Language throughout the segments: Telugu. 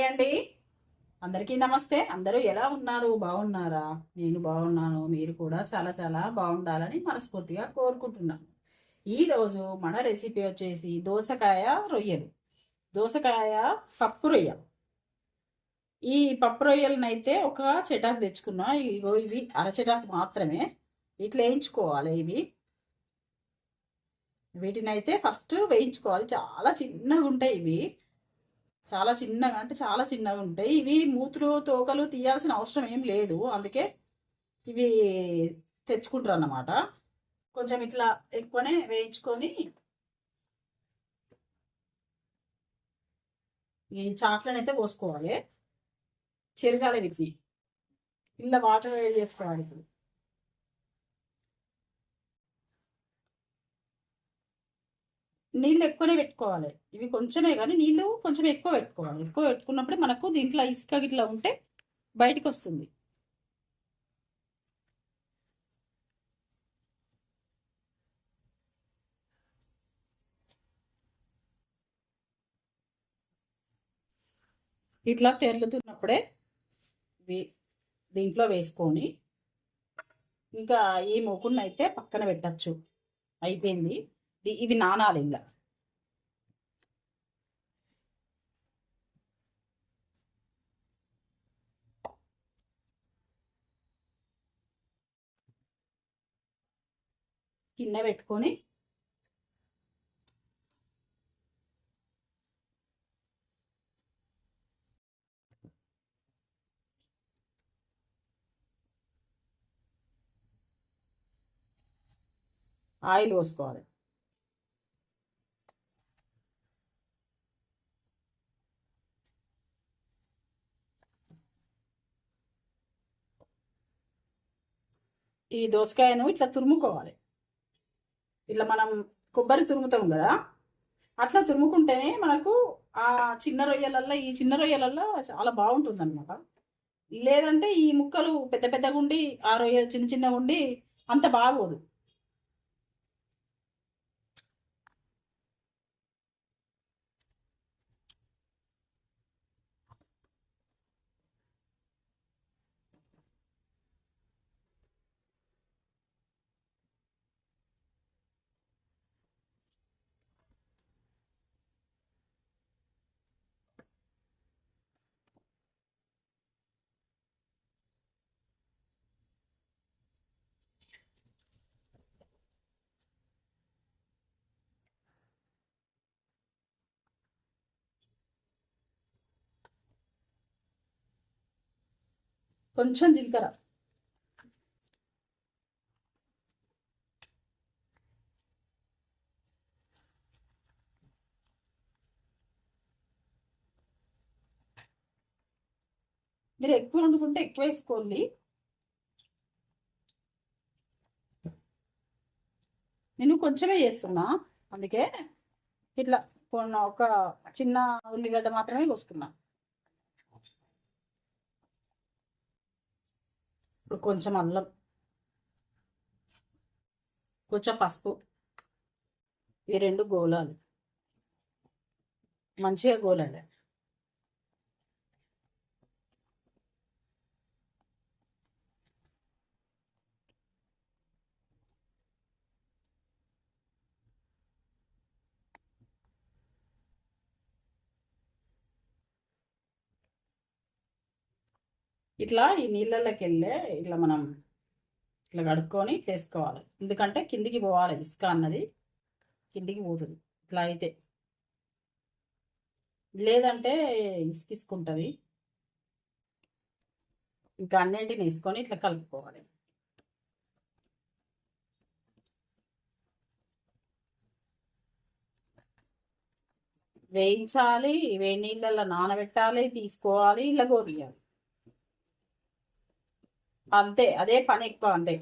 హాయ్ అండి అందరికీ నమస్తే. అందరూ ఎలా ఉన్నారు? బాగున్నారా? నేను బాగున్నాను. మీరు కూడా చాలా చాలా బాగుండాలని మనస్ఫూర్తిగా కోరుకుంటున్నాను. ఈరోజు మన రెసిపీ వచ్చేసి దోసకాయ రొయ్యలు. దోసకాయ పప్పు రొయ్య. ఈ పప్పు రొయ్యలనైతే ఒక చెటాకు తెచ్చుకున్నా. ఇగో ఇవి అరచెటాకు మాత్రమే. ఇట్లా వేయించుకోవాలి ఇవి. వీటిని అయితే ఫస్ట్ వేయించుకోవాలి. చాలా చిన్నగా ఉంటాయి ఇవి. చాలా చిన్నగా అంటే చాలా చిన్నగా ఉంటాయి. ఇవి మూతులు తోకలు తీయాల్సిన అవసరం ఏం లేదు. అందుకే ఇవి తెచ్చుకుంటారు అన్నమాట కొంచెం ఇట్లా ఎక్కువనే వేయించుకొని ఈ చాట్లనైతే అయితే పోసుకోవాలి. చెరగాలి వీటిని ఇలా వాటర్ వేడి చేసుకోవాలి ఇప్పుడు. నీళ్ళు ఎక్కువనే పెట్టుకోవాలి. ఇవి కొంచెమే కానీ నీళ్ళు కొంచెం ఎక్కువ పెట్టుకోవాలి. ఎక్కువ పెట్టుకున్నప్పుడు మనకు దీంట్లో ఇసుక గిట్లా ఉంటే బయటికి వస్తుంది ఇట్లా తెరులుతున్నప్పుడే దీంట్లో వేసుకొని ఇంకా ఈ మూకున్న అయితే పక్కన పెట్టచ్చు. అయిపోయింది. ఇవి నానాలి ఇలా కింద పెట్టుకొని ఆయిల్ పోసుకోవాలి. ఈ దోసకాయను ఇట్లా తురుముకోవాలి. ఇట్లా మనం కొబ్బరి తురుముతాం కదా అట్లా తురుముకుంటేనే మనకు ఆ చిన్న రొయ్యలల్లో ఈ చిన్న రొయ్యలల్లో చాలా బాగుంటుంది అనమాట లేదంటే ఈ ముక్కలు పెద్ద పెద్దగా ఉండి ఆ రొయ్యలు చిన్న చిన్నగా ఉండి అంత బాగోదు. కొంచెం జీలకర్ర. మీరు ఎక్కువ వండుకుంటే ఎక్కువ వేసుకోండి. నేను కొంచెమే చేస్తున్నా అందుకే ఇట్లా కొన్న ఒక చిన్న ఉల్లిగడ్డ మాత్రమే కోసుకున్నా. ఇప్పుడు కొంచెం అల్లం కొంచెం పసుపు ఈ రెండు గోలాలు. మంచిగా గోలాలి. ఇట్లా ఈ నీళ్ళలోకి వెళ్ళే ఇట్లా మనం ఇట్లా కడుక్కొని వేసుకోవాలి. ఎందుకంటే కిందికి పోవాలి ఇసుక అన్నది. కిందికి పోతుంది. ఇట్లా అయితే. లేదంటే ఇసుకిసుకుంటుంది. ఇంకా అన్నింటిని వేసుకొని ఇట్లా కలుపుకోవాలి. వేయించాలి వేడి నీళ్ళల్లో నానబెట్టాలి తీసుకోవాలి ఇలా గోరియాలి అంతే అదే పని ఎక్కువ అంతే.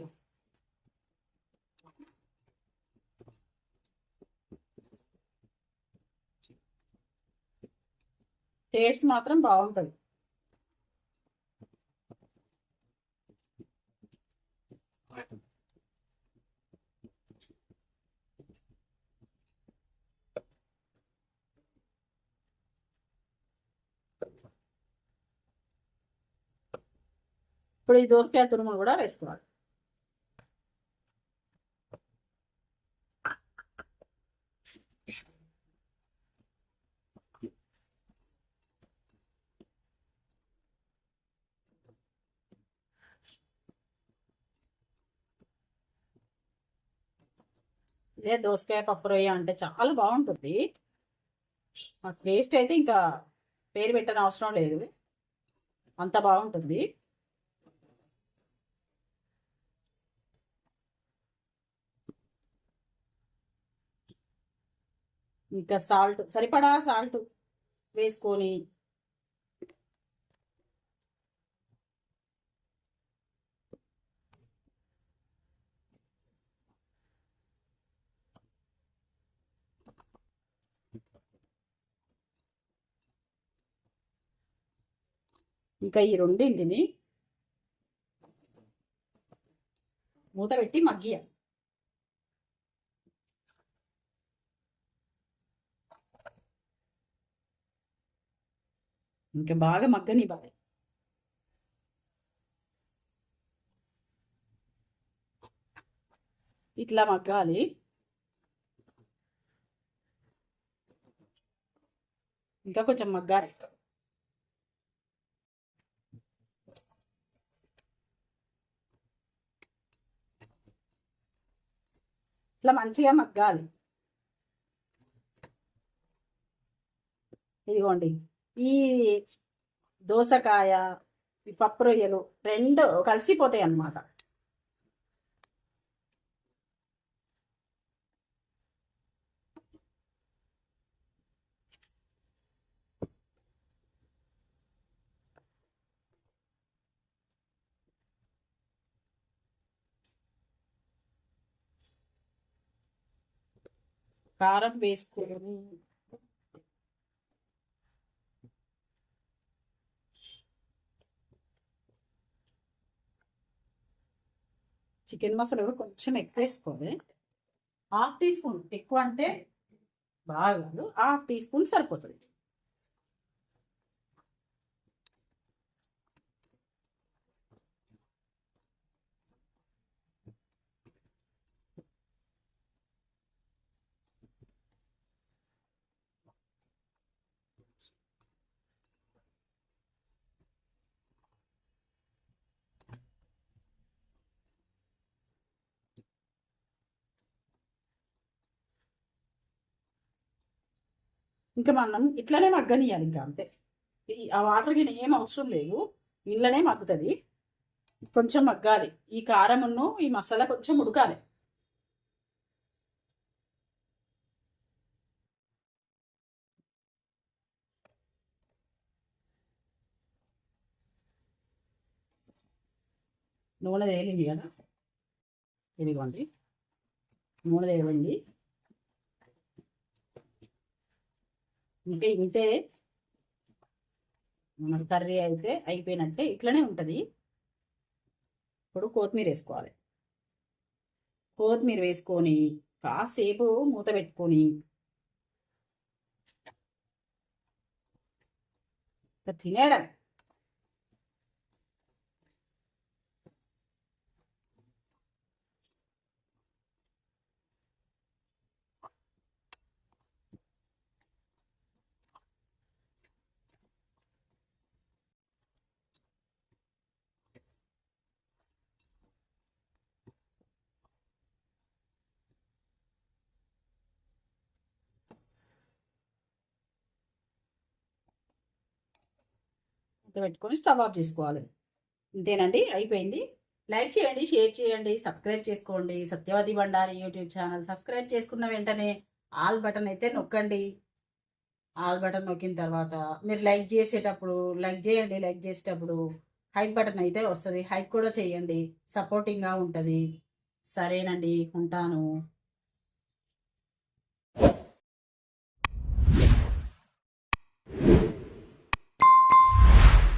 టేస్ట్ మాత్రం బాగుంటుంది. ఇప్పుడు ఈ దోసకాయ తురుములు కూడా వేసుకోవాలి. ఇదే దోసకాయ పప్పు రొయ్య అంటే చాలా బాగుంటుంది. మాకు టేస్ట్ అయితే ఇంకా పేరు పెట్టని అవసరం లేదు. అంత బాగుంటుంది. ఇంకా సాల్ట్ సరిపడా సాల్ట్ వేసుకొని ఇంకా ఈ రెండింటిని మూత పెట్టి మగ్గియాలి ఇంకా బాగా మగ్గనివ్వాలి ఇట్లా మగ్గాలి. ఇంకా కొంచెం మగ్గాలి. ఇట్లా మంచిగా మగ్గాలి. ఇదిగోండి. ఈ దోసకాయ ఈ పప్పు రొయ్యలు రెండు కలిసిపోతాయి అన్నమాట. కారం వేసుకొని చికెన్ మసాలా కూడా కొంచెం ఎక్కువ వేసుకోవాలి హాఫ్ టీ స్పూన్ ఎక్కువ అంటే బాగా కాదు హాఫ్ టీ స్పూన్ సరిపోతుంది. ఇంకా మనం ఇట్లనే మగ్గనియాలి ఇంకా అంతే. ఈ- ఆ వాటర్కి ఏం అవసరం లేదు. ఇళ్ళనే మగ్గుతుంది. కొంచెం మగ్గాలి. ఈ కారమును ఈ మసాలా కొంచెం ఉడకాలి. నూనె తేలింది కదా? ఇదిగోండి. నూనె వేయండి ఇంకా ఇంతే మన కర్రీ అయితే అయిపోయినట్టే ఇట్లనే ఉంటుంది. ఇప్పుడు కొత్తిమీర వేసుకోవాలి. కొత్తిమీర వేసుకొని కాసేపు మూత పెట్టుకొని తినేయడం. పెట్టుకొని స్టవ్ ఆఫ్ చేసుకోవాలి. ఇంతేనండి? అయిపోయింది. లైక్ చేయండి షేర్ చేయండి సబ్స్క్రైబ్ చేసుకోండి. Satyavathi Bandari YouTube channel subscribe చేసుకున్న వెంటనే ఆల్ బటన్ అయితే నొక్కండి. ఆల్ బటన్ నొక్కిన తర్వాత మీరు లైక్ చేసేటప్పుడు లైక్ చేయండి లైక్ చేసేటప్పుడు హైక్ బటన్ అయితే వస్తుంది. హైక్ కూడా చేయండి. సపోర్టింగ్గా ఉంటుంది. సరేనండి ఉంటాను.